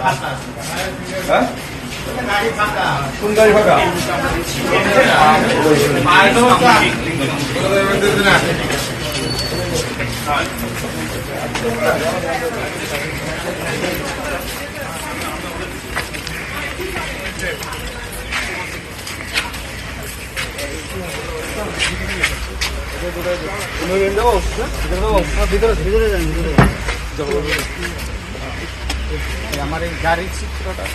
হ্যাঁ কোন গাড়ি ফাঁকা আমার এই গাড়ির চিত্রটা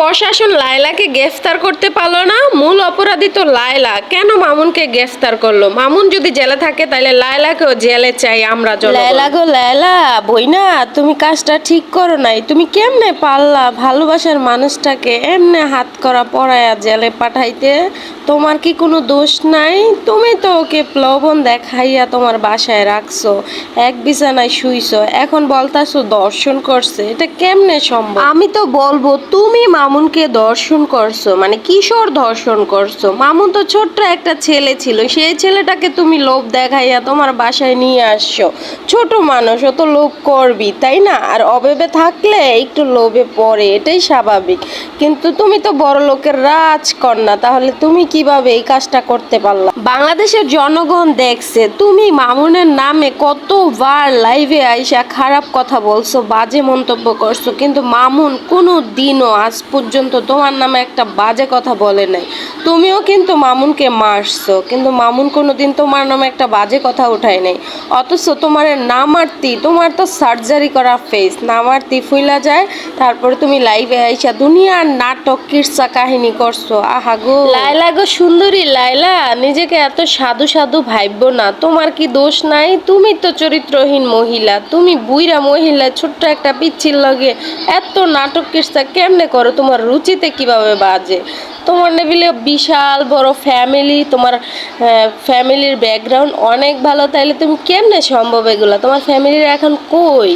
প্রশাসন লায়লাকে গ্রেফতার করতে পারল না। মূল অপরাধী তো লায়লা। কেন মামুনকে গ্রেফতার করল? মামুন যদি জেলে থাকে, তাহলে লায়লাকেও জেলে চাই আমরা লায়লা গো লায়লা বইনা তুমি কাজটা ঠিক করো নাই। তুমি কেমনে পারলা ভালোবাসার মানুষটাকে এমনে হাত করা পড়ায়া জেলে পাঠাইতে? তোমার কি কোনো দোষ নাই? তুমি তো ওকে প্লবন দেখাইয়া তোমার বাসায় রাখছো। এক বিছানায় শুইছো। এখন বলতাছো দর্শন করছে, এটা কেমনে সম্ভব? আমি তো বলব, তুমি মামুনকে দর্শন করছ মানে কিশোর দর্শন করছ। মামুন তো ছোট্ট একটা ছেলে ছিল, সেই ছেলেটাকে তুমি লোভ দেখাইয়া তোমার বাসায় নিয়ে আসছো। ছোট মানুষ, ও তো লোভ করবি, তাই না? আর অভাবে থাকলে একটু লোভে পড়ে, এটাই স্বাভাবিক। কিন্তু তুমি তো বড় লোকের রাজকন্যা, তাহলে তুমি কীভাবে এই কাজটা করতে পারলা? বাংলাদেশের জনগণ দেখছে, তুমি মামুনের নামে কতবার লাইভে আইসা খারাপ কথা বলছো, বাজে মন্তব্য করছ, কিন্তু মামুন কোনো দিনও আজ পর্যন্ত তোমার নামে একটা বাজে কথা বলে নাই। তুমিও কিন্তু মামুনকে মারছো, কিন্তু মামুন কোনো দিন তোমার নামে একটা বাজে কথা উঠায় নাই। অথচ তোমার নামার্তি তোমার তো সার্জারি করা ফেস নামার্তি ফুইলা যায়, তারপরে তুমি লাইভে আইসা দুনিয়ার নাটক, কিরসা কাহিনী করছ, আহা গো। লাইলা গো সুন্দরী লাইলা নিজেকে এত সাধু সাধু ভাববো না, তোমার কি দোষ নাই? তুমি তো চরিত্রহীন মহিলা, তুমি বুইরা মহিলা ছোট্ট একটা পিচ্ছিল লাগে এত নাটক কিসটা কেমনে করো? তোমার রুচিতে কীভাবে বাজে? তোমার নেবিলে বিশাল বড় ফ্যামিলি তোমার ফ্যামিলির ব্যাকগ্রাউন্ড অনেক ভালো, তাইলে তুমি কেমনে সম্ভব এগুলো? তোমার ফ্যামিলির এখন কই?